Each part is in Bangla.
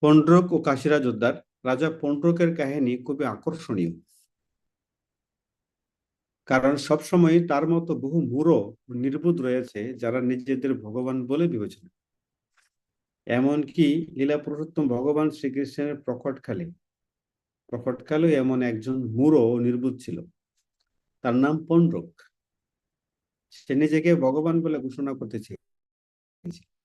পন্ড্রক ও কাশিরা যোদ্ধার রাজা পন্ড্রকের কাহিনী খুবই আকর্ষণীয়। কারণ সবসময় তার মতো বহু মূঢ় নির্বুধ রয়েছে যারা নিজেদের ভগবান বলে বিবেচনা এমনকি লীলা পুরুষোত্তম ভগবান শ্রীকৃষ্ণের প্রকটকালে, প্রকটকালেও এমন একজন ও নির্বুধ ছিল। তার নাম পন্ড্রক। সে নিজেকে ভগবান বলে ঘোষণা করতে চেয়েছে।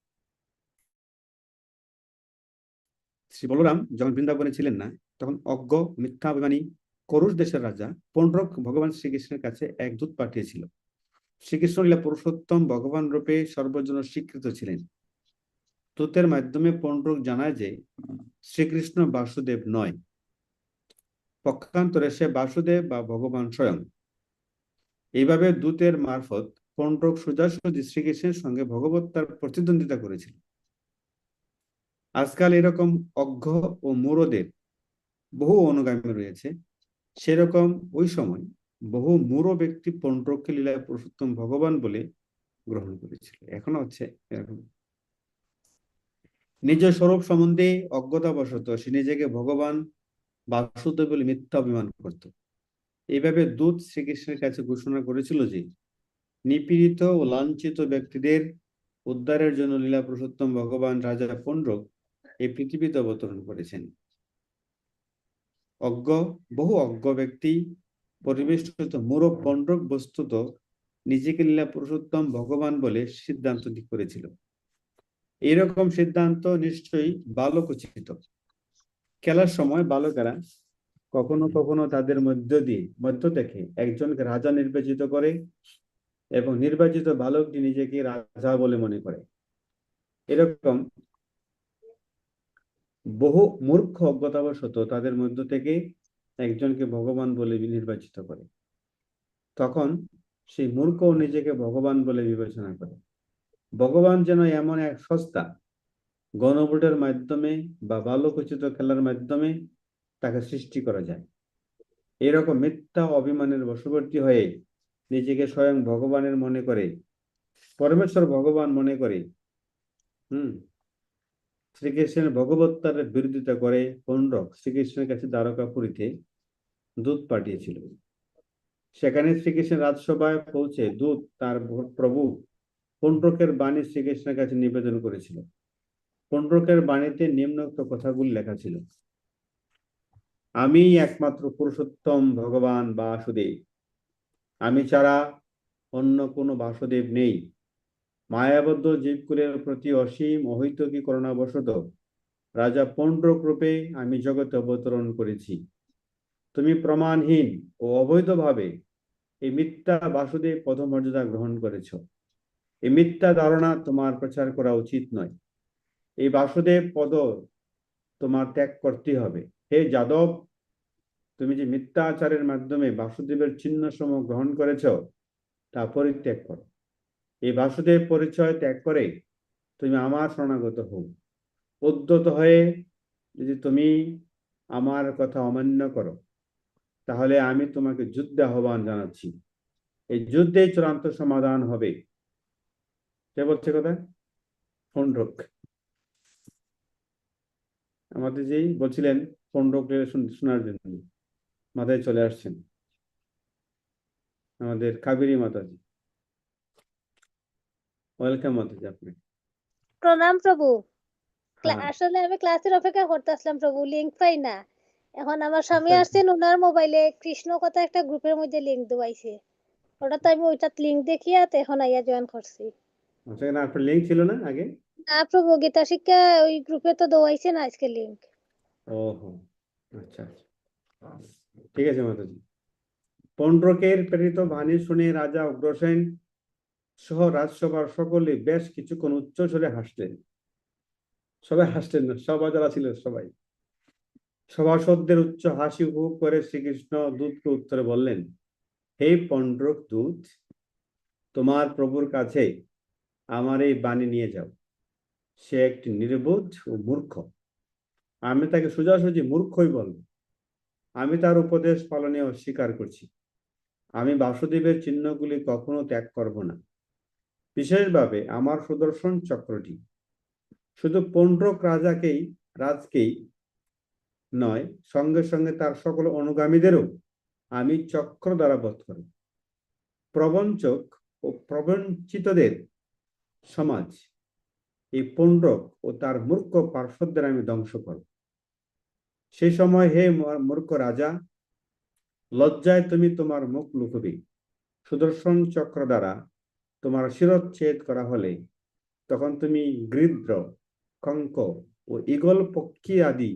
শ্রী বলরাম যখন বৃন্দাবনে ছিলেন না, তখন অজ্ঞ মিথ্যাভিমানী করুষ দেশের রাজা পন্ড্রক ভগবান শ্রীকৃষ্ণের কাছে এক দূত পাঠিয়েছিল। শ্রীকৃষ্ণ লীলা পুরুষোত্তম ভগবান রূপে সর্বজন স্বীকৃত ছিলেন। দূতের মাধ্যমে পন্ড্রক জানায় যে, শ্রীকৃষ্ণ বাসুদেব নয়। পক্ষান্তরে সে বাসুদেব বা ভগবান স্বয়ং। এইভাবে দূতের মারফত পন্ড্রক সোজাসুজি শ্রীকৃষ্ণের সঙ্গে ভগবত তার প্রতিদ্বন্দ্বিতা করেছিল। আজকাল এরকম অজ্ঞ ও মূঢ়দের বহু অনুগামী রয়েছে। সেরকম ওই সময় বহু মূঢ় ব্যক্তি পন্ড্রককে লীলায় পুরুষোত্তম ভগবান বলে গ্রহণ করেছিল। এখনও হচ্ছে এরকম। নিজ স্বরূপ সম্বন্ধে অজ্ঞতাবশত সে নিজেকে ভগবান বাসুদেব বলে মিথ্যা অভিমান করত। এইভাবে দূত শ্রীকৃষ্ণের কাছে ঘোষণা করেছিল যে, নিপীড়িত ও লাঞ্ছিত ব্যক্তিদের উদ্ধারের জন্য লীলা পুরুষোত্তম ভগবান রাজা পন্ড্রক এই পৃথিবীতে অবতরণ করেছেন। অজ্ঞ, বহু অজ্ঞ ব্যক্তি পরিবেষ্টিত মূর পণ্ডক বস্তুত নিজেকে লীলা পুরুষোত্তম ভগবান বলে সিদ্ধান্ত করেছিল। এইরকম সিদ্ধান্ত নিশ্চয়ই বালকোচিত খেলার সময় বালকেরা কখনো কখনো তাদের মধ্য দিয়ে, মধ্য থেকে একজনকে রাজা নির্বাচিত করে এবং নির্বাচিত বালকটি নিজেকে রাজা বলে মনে করে। এরকম বহু মূর্খ অজ্ঞতাবশত তাদের মধ্য থেকে একজনকে ভগবান বলে নির্বাচিত করে। তখন সেই মূর্খ নিজেকে ভগবান বলে বিবেচনা করে। ভগবান যেন এমন এক সস্তা, গণভোটের মাধ্যমে বা বালকোচিত খেলার মাধ্যমে তাকে সৃষ্টি করা যায়। এরকম মিথ্যা অভিমানের বশবর্তী হয়ে নিজেকে স্বয়ং ভগবানের মনে করে, পরমেশ্বর ভগবান মনে করে, হুম শ্রীকৃষ্ণের ভগবত্তার বিরোধিতা করে পণ্ডক শ্রীকৃষ্ণের কাছে দ্বারকাপুরীতে দূত পাঠিয়েছিল। সেখানে শ্রীকৃষ্ণের রাজসভায় পৌঁছে দূত তার প্রভু পণ্ডকের বাণী শ্রীকৃষ্ণের কাছে নিবেদন করেছিল। পণ্ডকের বাণীতে নিম্নোক্ত কথাগুলি লেখা ছিল। আমি একমাত্র পুরুষোত্তম ভগবান বাসুদেব। আমি ছাড়া অন্য কোনো বাসুদেব নেই। মায়াবদ্ধ জীবকুলের প্রতি অসীম অহৈতকী করুণাবশত? রাজা পণ্ড্রক রূপে আমি জগতে অবতরণ করেছি। তুমি প্রমাণহীন ও অবৈধভাবে এই মিথ্যা বাসুদেব পদমর্যাদা গ্রহণ করেছ। এই মিথ্যা ধারণা তোমার প্রচার করা উচিত নয়। এই বাসুদেব পদ তোমার ত্যাগ করতে হবে। হে যাদব, তুমি যে মিথ্যা আচারের মাধ্যমে বাসুদেবের চিহ্ন সম গ্রহণ করেছ, তা পরিত্যাগ করো। এই বাসুদেব পরিচয় ত্যাগ করে তুমি আমার শরণাগত হও। উদ্যত হয়ে যদি তুমি আমার কথা অমান্য করো, তাহলে আমি তোমাকে যুদ্ধে আহ্বান জানাচ্ছি। এই যুদ্ধে চূড়ান্ত সমাধান হবে। কে বলছে কথা? ফন্ডক আমাদের যেই বলছিলেন ফন্ডক শোনার জন্য। মাথায় চলে আসছেন। আমাদের কাবেরী মাতাজি। ওয়েলকাম মাতাজি আপনি প্রণাম প্রভু। আসলে আমি ক্লাসের অপেক্ষা করতেছিলাম প্রভু লিংক পাই না। এখন আমার স্বামী আচ্ছা। আসছেন ওনার মোবাইলে কৃষ্ণ কথা একটা গ্রুপের মধ্যে লিংক দেওয়াইছে। ওটা তো আমি ওইটা লিংক দেখিয়া তো এখন আইয়া জয়েন করছি। আচ্ছা না আপনার লিঙ্ক ছিল না আগে? না প্রভু গীতা শিক্ষা ওই গ্রুপে তো দেওয়াইছে না আজকে লিংক ওহো আচ্ছা আচ্ছা। ঠিক আছে মাতাজি। পন্ড্রকের প্রেরিত বাণী শুনে রাজা অগ্রসেন সহ রাজসভার সকলে বেশ কিছুক্ষণ উচ্চ স্বরে হাসলেন। সবাই হাসলেন না সবাই যারা ছিল সবাই। সভাসদদের উচ্চ হাসি উপভোগ করে শ্রীকৃষ্ণ দূতকে উত্তরে বললেন, হে পন্ড্রক দূত, তোমার প্রভুর কাছে আমার এই বাণী নিয়ে যাও। সে একটি নির্বোধ ও মূর্খ। আমি তাকে সোজাসুজি মূর্খই বলব। আমি তার উপদেশ পালনে অস্বীকার করছি। আমি বাসুদেবের চিহ্নগুলি কখনো ত্যাগ করব না। বিশেষভাবে আমার সুদর্শন চক্রটি। শুধু পন্ড্রক রাজাকেই, রাজকেই নয়, সঙ্গে সঙ্গে তার সকল অনুগামীদেরও আমি চক্র দ্বারা বধ করি। প্রবঞ্চক ও প্রবঞ্চিতদের সমাজ, এই পুণ্ড্রক ও তার মূর্খ পার্শ্বদের আমি ধ্বংস করব। সেই সময় হে মূর্খ রাজা, লজ্জায় তুমি তোমার মুখ লুকবে। সুদর্শন চক্র দ্বারা তোমার শিরচ্ছেদ করা হলে তখন তুমি গৃদ্র কঙ্ক ও ঈগল পক্ষী আদি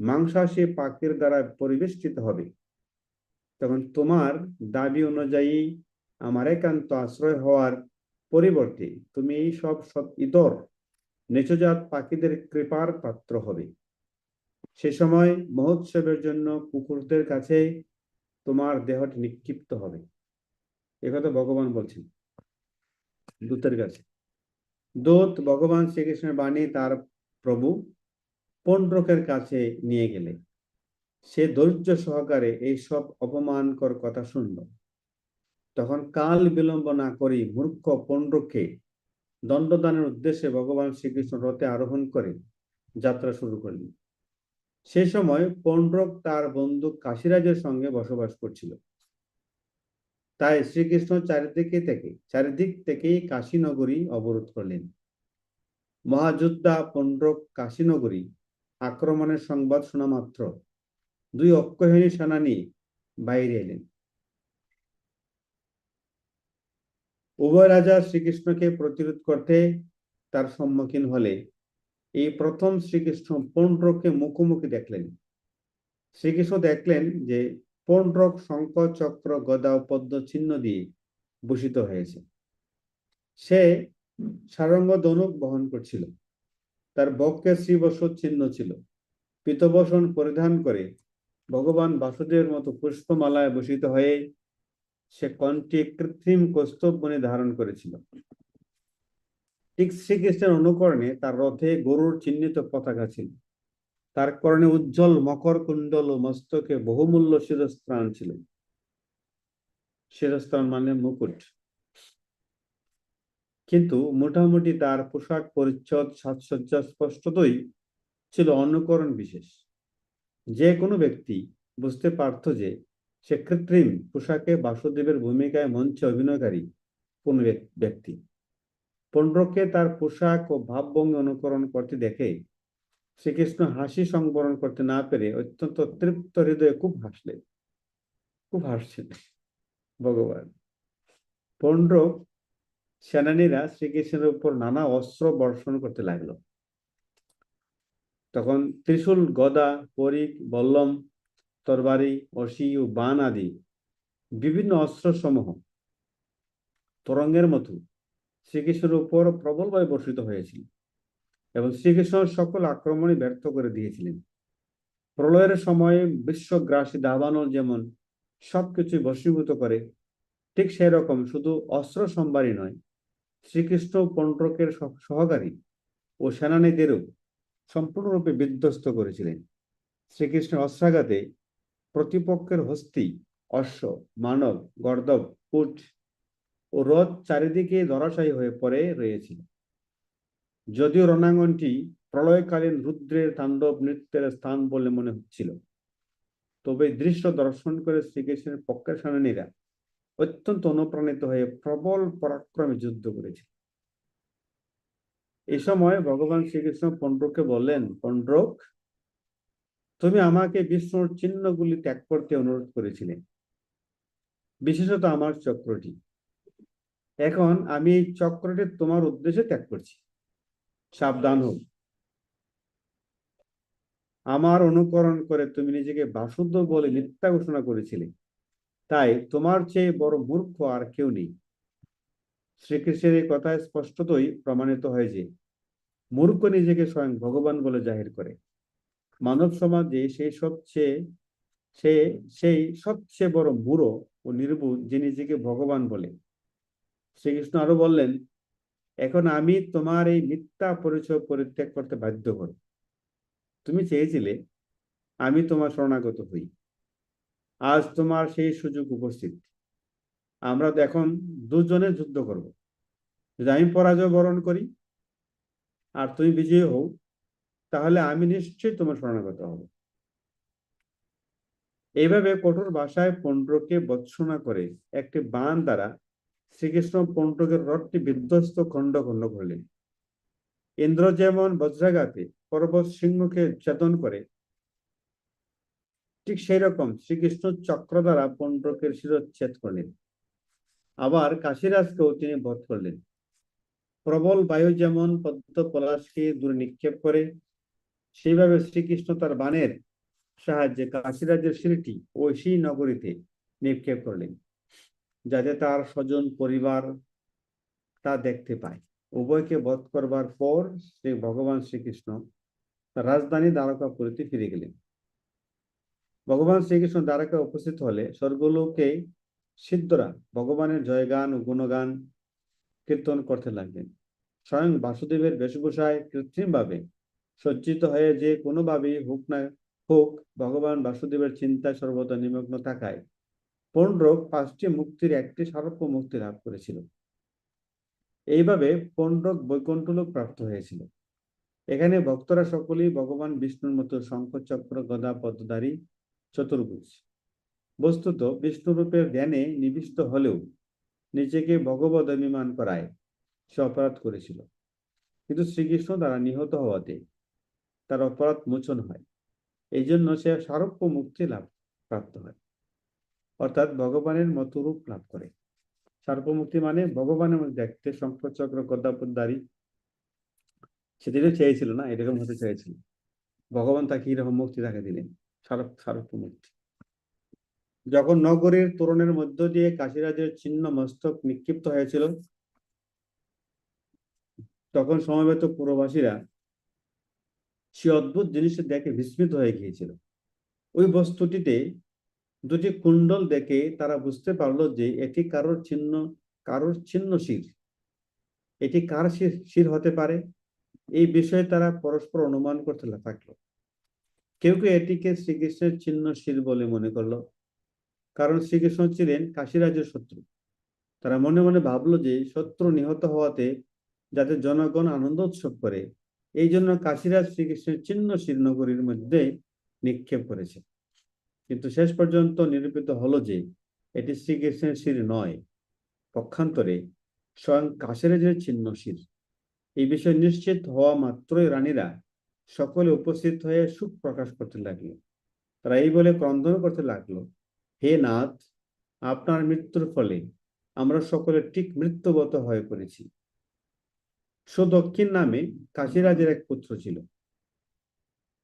মাংসাশী পাখির দ্বারা পরিবেষ্টিত হবে। তখন তোমার দাবি অনুযায়ী আমার একান্ত আশ্রয় হওয়ার পরিবর্তে তুমি এই সব সব ইতর, নেচজাত পাখিদের কৃপার পাত্র হবে। সে সময় মহোৎসবের জন্য কুকুরদের কাছে তোমার দেহটি নিক্ষিপ্ত হবে। একথা ভগবান বলছেন। দূতের কাছে। দূত ভগবান শ্রীকৃষ্ণের বাণী তার প্রভু পণ্ডকের কাছে নিয়ে গেলে। সে ধৈর্য সহকারে এই সব অপমানকর কথা শুনল। তখন কাল বিলম্ব না করি মূর্খ পণ্ডকে দণ্ডদানের উদ্দেশ্যে ভগবান শ্রীকৃষ্ণ রথে আরোহণ করে যাত্রা শুরু করলেন। সে সময় পণ্ডক তার বন্ধু কাশিরাজের সঙ্গে বসবাস করছিল। তাই শ্রীকৃষ্ণ চারিদিকে থেকে, চারিদিক থেকেই কাশীনগরী অবরোধ করলেন। মহাযোদ্ধা পণ্ড্রক কাশীনগরী আক্রমণের সংবাদ শোনা মাত্র। দুই অক্ষয়হীনী সেনা নিয়ে বাইরে এলেন। উভয় রাজা শ্রীকৃষ্ণকে প্রতিরোধ করতে তার সম্মুখীন হলে এই প্রথম শ্রীকৃষ্ণ পৌণ্ড্রককে মুখোমুখি দেখলেন। শ্রীকৃষ্ণ দেখলেন যে পৌণ্ড্রক শঙ্খ চক্র গদা ও পদ্ম চিহ্ন দিয়ে ভূষিত হয়েছে। সে সারঙ্গ ধনুক বহন করছিল। তার বক্ষে শ্রীবৎস চিহ্ন ছিল। পিতবসন পরিধান করে ভগবান বাসুদেবের মতো পুষ্পমালায় ভূষিত হয়ে সে কণ্ঠে কৃত্রিম কৌস্তব বনে ধারণ করেছিল। ঠিক শ্রীকৃষ্ণের অনুকরণে তার রথে গরুর চিহ্নিত পতাকা ছিল। তার করণে উজ্জ্বল মকর কুণ্ডল ও মস্তকে বহুমূল্য শিরস্ত্রাণ ছিল। শিরস্ত্রাণ মানে মুকুট। কিন্তু মোটামুটি তার পোশাক পরিচ্ছদ সাজসজ্জা স্পষ্টতই ছিল অনুকরণ বিশেষ। যে কোনো ব্যক্তি বুঝতে পারত যে সে কৃত্রিম পোশাকে বাসুদেবের ভূমিকায় মঞ্চে অভিনয়কারী কোন ব্যক- ব্যক্তি। পণ্ড্রকে তার পোশাক ও ভাবভঙ্গি অনুকরণ করতে দেখে শ্রীকৃষ্ণ হাসি সংবরণ করতে না পেরে অত্যন্ত তৃপ্ত হৃদয়ে খুব হাসলেন। খুব হাসছেন ভগবান। পণ্ড্রক সেনানীরা শ্রীকৃষ্ণের উপর নানা অস্ত্র বর্ষণ করতে লাগল। তখন ত্রিশূল, গদা পরিক বল্লম, তরবারি, অসি ও বান আদি বিভিন্ন অস্ত্র সমূহ তরঙ্গের মতো শ্রীকৃষ্ণের উপর প্রবলভাবে বর্ষিত হয়েছিল। এবং শ্রীকৃষ্ণ সকল আক্রমণই ব্যর্থ করে দিয়েছিলেন। প্রলয়ের সময়ে বিশ্বগ্রাসী দাবানল যেমন সবকিছু বশীভূত করে, ঠিক সেই রকম শুধু অস্ত্র সম্ভারী নয়, শ্রীকৃষ্ণ পণ্ড্রকের সহ- সহকারী ও সেনানীদেরও সম্পূর্ণরূপে বিধ্বস্ত করেছিলেন। শ্রীকৃষ্ণের অস্ত্রাঘাতে প্রতিপক্ষের হস্তি অশ্ব, মানব গর্দব উট ও রথ চারিদিকে ধরাশায়ী হয়ে পড়ে রয়েছিল যদিও রণাঙ্গনটি প্রলয়কালীন রুদ্রের তাণ্ডব নৃত্যের স্থান বলে মনে হচ্ছিল, তবে দৃশ্য দর্শন করে শ্রীকৃষ্ণের পক্ষের সেনানীরা অত্যন্ত অনুপ্রাণিত হয়ে প্রবল পরাক্রমে যুদ্ধ করেছে এই সময় ভগবান শ্রীকৃষ্ণ পণ্ড্রককে বললেন পণ্ড্রক তুমি আমাকে বিষ্ণুর চিহ্নগুলি ত্যাগ করতে অনুরোধ করেছিলে, বিশেষত আমার চক্রটি। এখন আমি এই চক্রটি তোমার উদ্দেশ্যে ত্যাগ করছি। সাবধান হোক আমার অনুকরণ করে তুমি নিজেকে বাসুদ্ধ বলে মিথ্যা ঘোষণা করেছিলে। তাই তোমার চেয়ে বড় মূর্খ আর কেউ নেই। শ্রীকৃষ্ণের এই কথায় স্পষ্টতই প্রমাণিত হয় যে, মূর্খ নিজেকে স্বয়ং ভগবান বলে জাহির করে। মানব সমাজে সেই সবচেয়ে, সে, সেই সবচেয়ে বড় মূঢ় ও নির্বুধ যে নিজেকে ভগবান বলে। শ্রীকৃষ্ণ আরও বললেন এখন আমি তোমার এই মিথ্যা পরিচয় পরিত্যাগ করতে বাধ্য করব তুমি চেয়েছিলে আমি তোমার শরণাগত হই। আজ তোমার সেই সুযোগ উপস্থিত। আমরা এখন দুজনে যুদ্ধ করব। যদি আমি পরাজয় বরণ করি আর তুমি বিজয়ী হও, তাহলে আমি নিশ্চয়ই তোমার শরণাগত হব। এইভাবে কঠোর ভাষায় পণ্ডকে বৎসনা করে একটি বান দ্বারা শ্রীকৃষ্ণ পণ্ডকের রথটি বিধ্বস্ত খণ্ড খণ্ড করলেন। ইন্দ্র যেমন বজ্রাঘাতে পর্বত সিংহকে চেতন করে, ঠিক সেই রকম শ্রীকৃষ্ণ চক্র দ্বারা পণ্ডকের শিরচ্ছেদ করলেন। আবার কাশীরাজকেও তিনি বধ করলেন। প্রবল বায়ু যেমন পদ্ম পলাশকে দূরে নিক্ষেপ করে, সেইভাবে শ্রীকৃষ্ণ তার বানের সাহায্যে কাশীরাজের শিরটি সেই নগরীতে নিক্ষেপ করলেন। যাতে তার স্বজন পরিবার তা দেখতে পায়। উভয়কে বধ করবার পর শ্রী ভগবান শ্রীকৃষ্ণ রাজধানী দ্বারকাপুরীতে ফিরে গেলেন। ভগবান শ্রীকৃষ্ণ দ্বারকা উপস্থিত হলে স্বর্গলোকে সিদ্ধরা ভগবানের জয়গান ও গুণগান কীর্তন করতে লাগলেন। স্বয়ং বাসুদেবের বেশভূষায় কৃত্রিমভাবে সজ্জিত হয়ে যে কোনোভাবেই হোক না হোক, ভগবান বাসুদেবের চিন্তায় সর্বদা নিমগ্ন থাকায় পণ্ডক পাঁচটি মুক্তির একটি সারপ্য মুক্তি লাভ করেছিল। এইভাবে পণ্ডক বৈকুণ্ঠলোক প্রাপ্ত হয়েছিল। এখানে ভক্তরা সকলেই ভগবান বিষ্ণুর মতো শঙ্খচক্র, গদা, পদ্মধারী, চতুর্ভুজ। বস্তুত বিষ্ণুরূপের ধ্যানে নিবিষ্ট হলেও নিজেকে ভগবত অভিমান করায় সে অপরাধ করেছিল। কিন্তু শ্রীকৃষ্ণ দ্বারা নিহত হওয়াতে তার অপরাধ মোচন হয়। এই জন্য সে সারপ্য মুক্তি লাভ প্রাপ্ত হয়। অর্থাৎ ভগবানের মতো রূপ লাভ করে। সারপ্য মুক্তি মানে ভগবানের মধ্যে দেখতে শঙ্খচক্র গদ্দাপদ্দারি সেদিনও চেয়েছিল না, এরকম হতে চেয়েছিল। ভগবান তাকে এরকম মুক্তি তাকে দিলেন সারপ মুক্তি যখন নগরীর তোরণের মধ্য দিয়ে কাশীরাজের ছিন্ন মস্তক নিক্ষিপ্ত হয়েছিল, তখন সমবেত পুরবাসীরা সে অদ্ভুত জিনিসটা দেখে বিস্মিত হয়ে গিয়েছিল। ওই বস্তুটিতে দুটি কুণ্ডল দেখে তারা বুঝতে পারল যে এটি কারোর ছিন্ন কারোর ছিন্ন শির। এটি কার শির শির হতে পারে? এই বিষয়ে তারা পরস্পর অনুমান করতে থাকল। কেউ কেউ এটিকে শ্রীকৃষ্ণের চিহ্ন শির বলে মনে করল। কারণ শ্রীকৃষ্ণ ছিলেন কাশীরাজের শত্রু। তারা মনে মনে ভাবলো যে শত্রু নিহত হওয়াতে যাতে জনগণ আনন্দ উৎসব করে, এই জন্য কাশীরাজ শ্রীকৃষ্ণের চিহ্ন শ্রীনগরীর মধ্যে নিক্ষেপ করেছে। কিন্তু শেষ পর্যন্ত নিরূপিত হলো যে এটি শ্রীকৃষ্ণের শির নয়। পক্ষান্তরে স্বয়ং কাশীরাজের চিহ্ন শির। এই বিষয়ে নিশ্চিত হওয়া মাত্রই রানীরা সকলে উপস্থিত হয়ে সুখ প্রকাশ করতে লাগল তারা এই বলে ক্রন্দন করতে লাগল, হে নাথ, আপনার মৃত্যুর ফলে আমরা সকলে ঠিক মৃত্যুগত হয়ে পড়েছি। সুদক্ষিণ নামে কাশীরাজের এক পুত্র ছিল।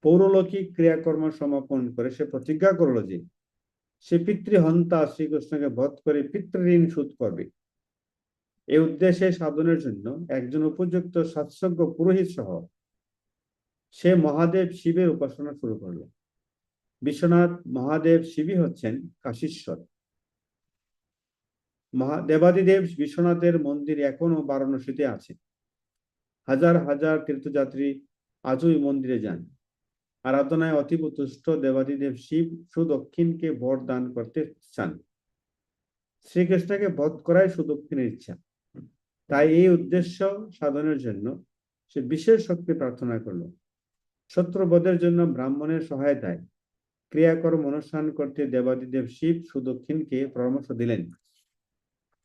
পৌরলৌকিক ক্রিয়াকর্ম সমাপন করে সে প্রতিজ্ঞা করল যে সে পিতৃহন্তা শ্রীকৃষ্ণকে বধ করে পিতৃঋণ শোধ করবে। এই উদ্দেশ্যে সাধনের জন্য একজন উপযুক্ত সাৎসজ্ঞ পুরোহিত সহ সে মহাদেব শিবের উপাসনা শুরু করল। বিশ্বনাথ মহাদেব শিবই হচ্ছেন কাশীশ্বর। মহা দেবাদিদেব বিশ্বনাথের মন্দির এখনও বারাণসীতে আছে। হাজার হাজার তীর্থযাত্রী আজও এই মন্দিরে যান। আরাধনায় অতীব তুষ্ট দেবাদিদেব শিব সুদক্ষিণকে বর দান করতে চান। শ্রীকৃষ্ণকে বধ করাই সুদক্ষিণের ইচ্ছা। তাই এই উদ্দেশ্য সাধনের জন্য সে বিশেষ শক্তি প্রার্থনা করল। শত্রুবধের জন্য ব্রাহ্মণের সহায়তায় ক্রিয়াকর্ম অনুষ্ঠান করতে দেবাদিদেব শিব সুদক্ষিণকে পরামর্শ দিলেন।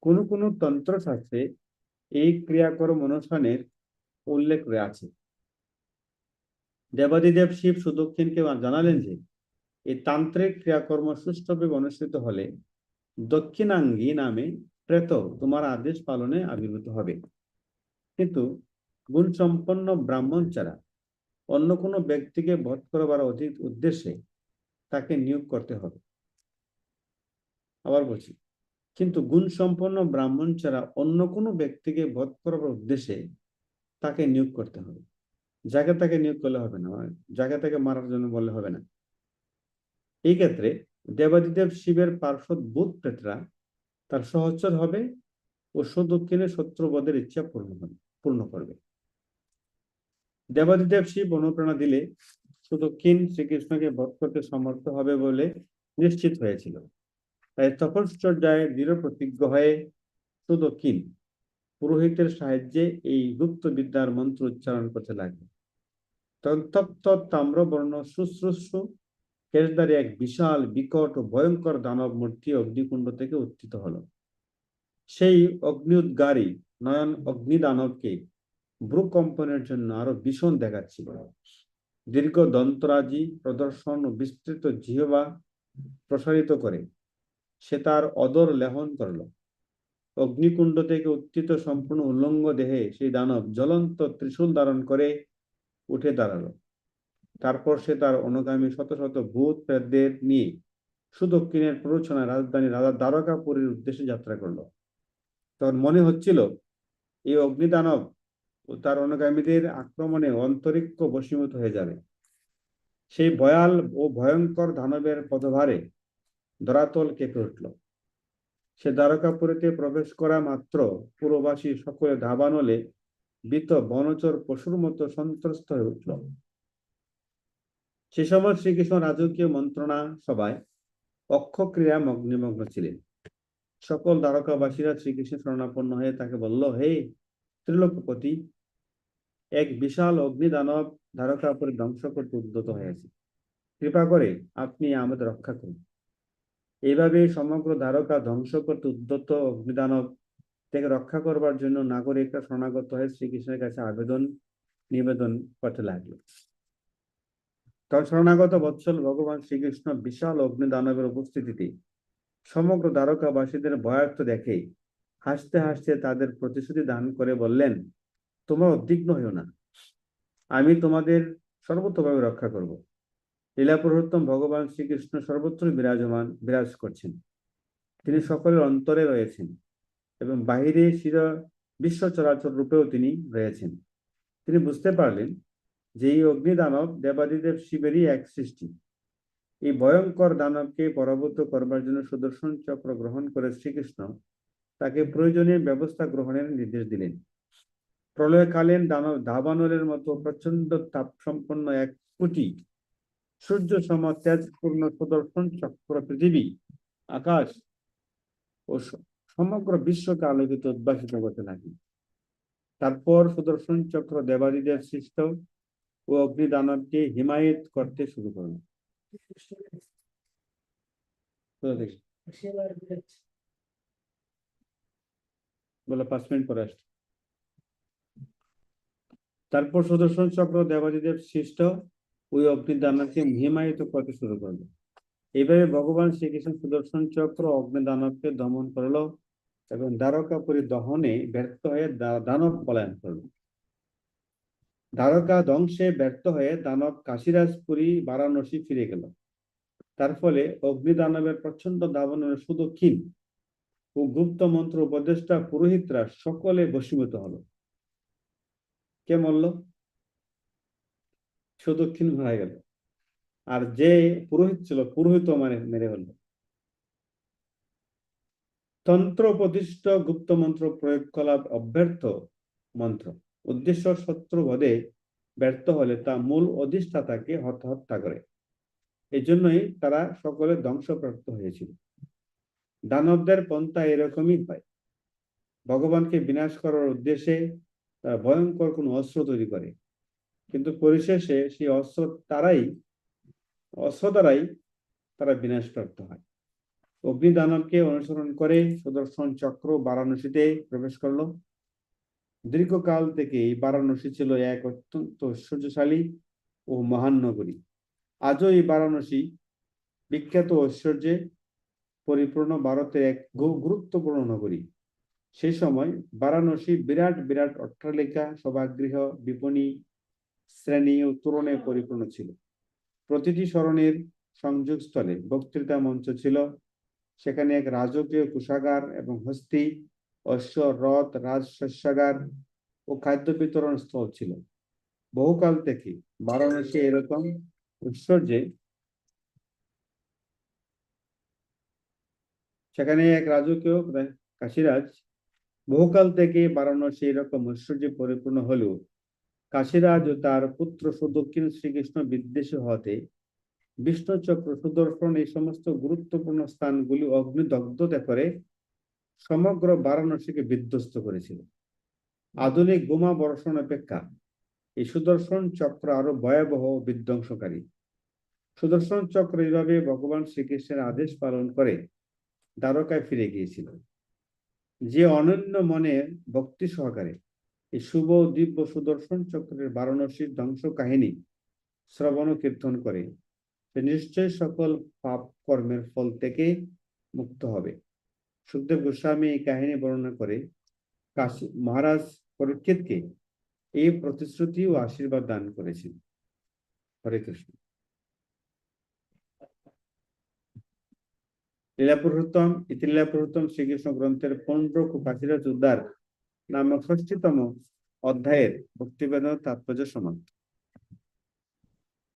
কোন কোন তন্ত্রশাস্ত্রে এই ক্রিয়াকর্ম অনুষ্ঠানের উল্লেখ আছে দেবাদিদেব শিব সুদক্ষিণকে জানালেন যে, এই তান্ত্রিক ক্রিয়াকর্ম সুষ্ঠুভাবে অনুষ্ঠিত হলে দক্ষিণাঙ্গী নামে প্রেত তোমার আদেশ পালনে আবির্ভূত হবে। কিন্তু গুণ সম্পন্ন ব্রাহ্মণ ছাড়া অন্য কোনো ব্যক্তিকে বধ করবার অধিক উদ্দেশ্যে তাকে নিয়োগ করতে হবে। আবার বলছি, কিন্তু গুণ সম্পন্ন ব্রাহ্মণ ছাড়া অন্য কোনো ব্যক্তিকে বধ করবার উদ্দেশ্যে তাকে নিয়োগ করতে হবে। যাকে তাকে নিয়োগ করলে হবে না যাকে তাকে মারার জন্য বললে হবে না। এই ক্ষেত্রে দেবাদিদেব শিবের পার্শ্বদ বুধ প্রেতরা তার সহচর হবে ও সুদক্ষিণে শত্রুবধের ইচ্ছা পূর্ণ হবে, পূর্ণ করবে। দেবাদিদেব শিব অনুপ্রেরণা দিলে সুদক্ষিণ শ্রীকৃষ্ণকে বধ করতে সমর্থ হবে বলে নিশ্চিত হয়েছিল। তাই তপশ্চর্যায় দৃঢ় প্রতিজ্ঞ হয়ে সুদক্ষিণ পুরোহিতের সাহায্যে এই গুপ্ত বিদ্যার মন্ত্র উচ্চারণ করতে লাগবে তন্তপ্ত তাম্রবর্ণ শুশ্রূষু কেশধারী এক বিশাল, বিকট ও ভয়ঙ্কর দানব মূর্তি অগ্নিকুণ্ড থেকে উত্থিত হলো। সেই অগ্নি উদ্গারী নয়ন অগ্নি দানবকে ভ্রুকম্পনের জন্য আরও ভীষণ দেখাচ্ছিল। দীর্ঘ দন্তরাজি প্রদর্শন ও বিস্তৃত জিহবা প্রসারিত করে সে তার অদর লেহন করল। অগ্নিকুণ্ড থেকে উত্থিত সম্পূর্ণ উল্লঙ্গ দেহে সেই দানব জ্বলন্ত ত্রিশূল ধারণ করে উঠে দাঁড়াল। তারপর সে তার অনুগামী শত শত ভূত প্রেতদের নিয়ে সুদক্ষিণের প্ররোচনায় রাজধানী রাজা দ্বারকাপুরীর উদ্দেশ্যে যাত্রা করল। তখন মনে হচ্ছিল, এই অগ্নিদানব ও তার অনুগামীদের আক্রমণে অন্তরিক্ষ বশীভূত হয়ে যাবে। সেই ভয়াল ও ভয়ঙ্কর দানবের পদভারে ধরাতল কেঁপে উঠল। সে দ্বারকাপুরীতে প্রবেশ করা মাত্র পুরবাসী সকলে ধাবানলে বিত বনচর পশুর মতো সন্ত্রস্ত হয়ে উঠল। সে সময় শ্রীকৃষ্ণ রাজকীয় মন্ত্রণা সভায় অক্ষক্রিয়া মগ্নিমগ্ন ছিলেন। সকল দ্বারকাবাসীরা শ্রীকৃষ্ণ শরণাপন্ন হয়ে তাকে বলল, হে ত্রিলোকপতি, এক বিশাল অগ্নিদানব দ্বারকাপুরে ধ্বংস করতে উদ্যত হয়েছে কৃপা করে আপনি আমাদের রক্ষা করুন। এইভাবে সমগ্র দ্বারকা ধ্বংস করতে উদ্যত অগ্নিদানব থেকে রক্ষা করবার জন্য নাগরিকরা শরণাগত হয়ে শ্রীকৃষ্ণের কাছে আবেদন, নিবেদন করতে লাগল। তখন শরণাগত বৎসল ভগবান শ্রীকৃষ্ণ বিশাল অগ্নি দানবের উপস্থিতিতে সমগ্র দ্বারকাবাসীদের ভয়ার্থ দেখে হাসতে হাসতে তাদের প্রতিশ্রুতি দান করে বললেন, তোমরা উদ্বিগ্ন হইও না। আমি তোমাদের সর্বতভাবে রক্ষা করব। লীলা পুরুষোত্তম ভগবান শ্রীকৃষ্ণ সর্বত্র বিরাজমান, বিরাজ করছেন। তিনি সকলের অন্তরে রয়েছেন। এবং বাইরে শির বিশ্ব চরাচর রূপেও তিনি রয়েছেন। তিনি বুঝতে পারলেন যে এই অগ্নিদানব দেবাদিদেব শিবেরই এক সৃষ্টি। এই ভয়ঙ্কর দানবকে পরাভূত করবার জন্য সুদর্শন চক্র গ্রহণ করে শ্রীকৃষ্ণ তাকে প্রয়োজনীয় ব্যবস্থা গ্রহণের নির্দেশ দিলেন। প্রলয়কালীন দানব দাবানলের মতো প্রচণ্ড তাপ সম্পন্ন এক কুটি সূর্য সম তেজপূর্ণ সুদর্শন চক্র পৃথিবী, আকাশ ও সমগ্র বিশ্বকে আলোকিত, উদ্ভাসিত করতে লাগে তারপর সুদর্শন চক্র দেবাদিদেব সৃষ্ট ও অগ্নিদানবকে হিমায়িত করতে শুরু করল বলে, পাঁচ মিনিট তারপর সুদর্শন চক্র দেবাদিদেব সৃষ্ট ওই অগ্নিদানবকে হিমায়িত করতে শুরু করল। এইভাবে ভগবান শ্রীকৃষ্ণ সুদর্শন চক্র অগ্নিদানবকে দমন করল। এবং দ্বারকাপুরী দহনে ব্যর্থ হয়ে দানব পলায়ন করল। দ্বারকা ধ্বংসে ব্যর্থ হয়ে দানব কাশিরাজপুরী বারাণসী ফিরে গেল। তার ফলে অগ্নিদানবের প্রচণ্ড দাবনের সুদক্ষিণ ও গুপ্ত মন্ত্র উপদেষ্টা পুরোহিতরা সকলে বশীভূত হলো। কে মরল? সুদক্ষিণ মারা গেল। আর যে পুরোহিত ছিল পুরোহিত মানে মেরে ফেলল। তন্ত্র প্রতিষ্ঠ গুপ্ত মন্ত্র প্রয়োগ করা অব্যর্থ মন্ত্র। উদ্দেশ্য শত্রু বধে ব্যর্থ হলে তা মূল অধিষ্ঠাতাকে হত- হত্যা করে। এই জন্যই তারা সকলে ধ্বংসপ্রাপ্ত হয়েছিল। দানবদের পন্থা এরকমই হয়। ভগবানকে বিনাশ করার উদ্দেশ্যে তারা ভয়ঙ্কর কোন অস্ত্র তৈরি করে। কিন্তু পরিশেষে সেই অস্ত্র তারাই, অস্ত্র দ্বারাই তারা বিনাশপ্রাপ্ত হয়। অগ্নি দানবকে অনুসরণ করে সুদর্শন চক্র বারাণসীতে প্রবেশ করল। দীর্ঘকাল থেকে এই বারাণসী ছিল এক অত্যন্ত ঐশ্বর্যশালী ও মহান নগরী। আজও এই বারাণসী বিখ্যাত ঐশ্বর্যে পরিপূর্ণ ভারতের এক গুরুত্বপূর্ণ নগরী। সেই সময় বারাণসী বিরাট বিরাট অট্টালিকা, সভাগৃহ, বিপণী শ্রেণি ও তোরণে পরিপূর্ণ ছিল। প্রতিটি স্মরণের সংযোগস্থলে বক্তৃতা মঞ্চ ছিল। সেখানে এক রাজকীয় কোষাগার এবং হস্তি, অশ্ব রথ রাজশস্যাগার ও খাদ্য বিতরণ স্থল ছিল। বহুকাল থেকে বারাণসী এরকম ঐশ্বর্যে সেখানে এক রাজকীয় কাশীরাজ, বহুকাল থেকে বারাণসী এরকম ঐশ্বর্যে পরিপূর্ণ হলেও কাশীরাজ ও তার পুত্র সুদক্ষিণ শ্রীকৃষ্ণ বিদ্বেষী হতে বিষ্ণু চক্র সুদর্শন এই সমস্ত গুরুত্বপূর্ণ স্থানগুলি অগ্নিদগ্ধতা করে সমগ্র বারাণসীকে বিধ্বস্ত করেছিল। আধুনিক বোমা বর্ষণ অপেক্ষা এই সুদর্শন চক্র আরও ভয়াবহ বিধ্বংসকারী। সুদর্শন চক্র এইভাবে ভগবান শ্রীকৃষ্ণের আদেশ পালন করে দ্বারকায় ফিরে গিয়েছিল। যে অনন্য মনে ভক্তি সহকারে এই শুভ দিব্য সুদর্শন চক্রের বারাণসীর ধ্বংস কাহিনী শ্রবণ কীর্তন করে সে নিশ্চয় সকল পাপ কর্মের ফল থেকে মুক্ত হবে। সুখদেব গোস্বামী এই কাহিনী বর্ণনা করে, কাশী মহারাজ পরীক্ষিতকে এই প্রতিশ্রুতি ও আশীর্বাদ দান করেছেন। হরে কৃষ্ণ। লীলা পুরুষোত্তম ইতি লীলা পুরুষোত্তম শ্রীকৃষ্ণ গ্রন্থের পনেরো কাশীরাজ উদ্ধার নামক ষষ্ঠীতম অধ্যায়ের ভক্তিবেদন তাৎপর্য সমাপ্ত।